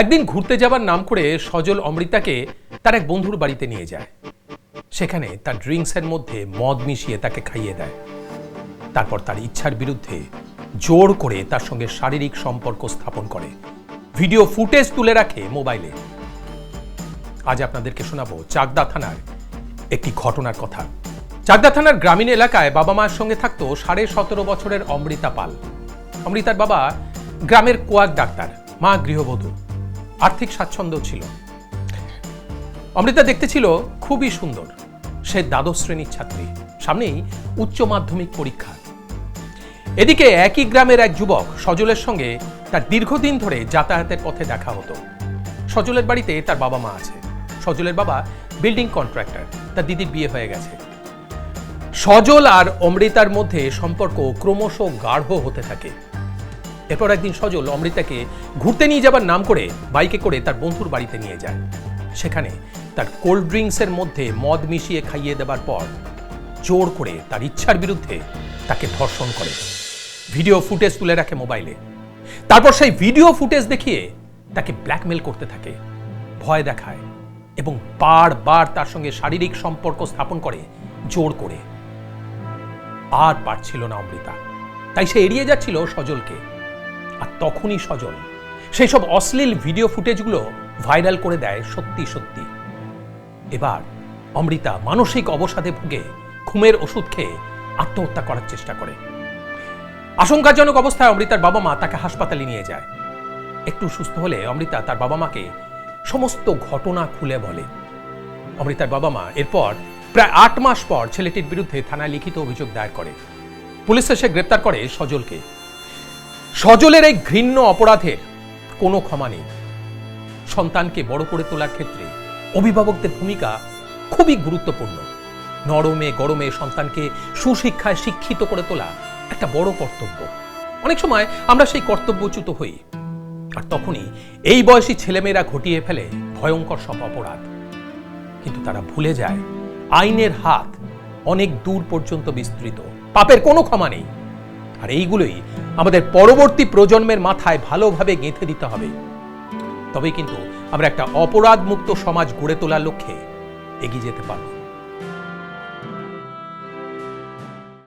একদিন ঘুরতে যাবার নাম করে সজল অমৃতাকে তার এক বন্ধুর বাড়িতে নিয়ে যায়। সেখানে তার ড্রিঙ্কসের মধ্যে মদ মিশিয়ে তাকে খাইয়ে দেয়। তারপর তার ইচ্ছার বিরুদ্ধে জোর করে তার সঙ্গে শারীরিক সম্পর্ক স্থাপন করে। ভিডিও ফুটেজ তুলে রাখে মোবাইলে। আজ আপনাদেরকে শোনাবো চাকদা থানার একটি ঘটনার কথা। চাকদা থানার গ্রামীণ এলাকায় বাবা মায়ের সঙ্গে থাকতো সাড়ে সতেরো বছরের অমৃতা পাল। অমৃতার বাবা গ্রামের কোয়াক ডাক্তার, মা গৃহবধূ। আর্থিক স্বাচ্ছন্দ্য ছিল। অমৃতা দেখতে ছিল খুবই সুন্দর। সে দ্বাদশ শ্রেণির ছাত্রী। সামনেই উচ্চ মাধ্যমিক পরীক্ষা। এদিকে একই গ্রামের এক যুবক সজলের সঙ্গে তার দীর্ঘদিন ধরে যাতায়াতের পথে দেখা হতো। সজলের বাড়িতে তার বাবা মা আছে। সজলের বাবা বিল্ডিং কন্ট্রাক্টর। তার দিদির বিয়ে হয়ে গেছে। সজল আর অমৃতার মধ্যে সম্পর্ক ক্রমশ গাঢ় হতে থাকে। এরপর একদিন সজল অমৃতাকে ঘুরতে নিয়ে যাবার নাম করে বাইকে করে তার বন্ধুর বাড়িতে নিয়ে যায়। সেখানে তার কোল্ড ড্রিঙ্কসের মধ্যে মদ মিশিয়ে খাইয়ে দেবার পর জোর করে তার ইচ্ছার বিরুদ্ধে তাকে ধর্ষণ করে। ভিডিও ফুটেজ তুলে রাখে মোবাইলে। তারপর সেই ভিডিও ফুটেজ দেখিয়ে তাকে ব্ল্যাকমেল করতে থাকে, ভয় দেখায় এবং বারবার তার সঙ্গে শারীরিক সম্পর্ক স্থাপন করে জোর করে। আর পারছিল না অমৃতা। তাই সে এড়িয়ে যাচ্ছিল সজলকে। আর তখনই সজল। সেই সব অশ্লীল ভিডিও ফুটেজগুলো ভাইরাল করে দেয় সত্যি সত্যি। এবার অমৃতা মানসিক অবসাদে ভুগে ঘুমের ওষুধ খেয়ে আত্মহত্যা করার চেষ্টা করে। আশঙ্কাজনক অবস্থায় অমৃতার বাবা মা তাকে হাসপাতালে নিয়ে যায়। একটু সুস্থ হলে অমৃতা তার বাবা মাকে সমস্ত ঘটনা খুলে বলে। অমৃতার বাবা মা এরপর প্রায় আট মাস পর ছেলেটির বিরুদ্ধে থানায় লিখিত অভিযোগ দায়ের করে। পুলিশ এসে গ্রেপ্তার করে সজলকে। সজলের এই ঘৃণ্য অপরাধের কোনো ক্ষমা নেই। সন্তানকে বড় করে তোলার ক্ষেত্রে অভিভাবকদের ভূমিকা খুবই গুরুত্বপূর্ণ। নরমে, গরমে সন্তানকে সুশিক্ষায় শিক্ষিত করে তোলা একটা বড় কর্তব্য। অনেক সময় আমরা সেই কর্তব্যচ্যুত হই, আর তখনই এই বয়সী ছেলেমেয়েরা ঘটিয়ে ফেলে ভয়ঙ্কর সব অপরাধ। কিন্তু তারা ভুলে যায়, আইনের হাত অনেক দূর পর্যন্ত বিস্তৃত। পাপের কোনো ক্ষমা নেই। আর এইগুলোই আমাদের পরবর্তী প্রজন্মের মাথায় ভালোভাবে গেঁথে দিতে হবে। তবে কিন্তু আমরা একটা অপরাধ মুক্ত সমাজ গড়ে তোলার লক্ষ্যে এগিয়ে যেতে পারব।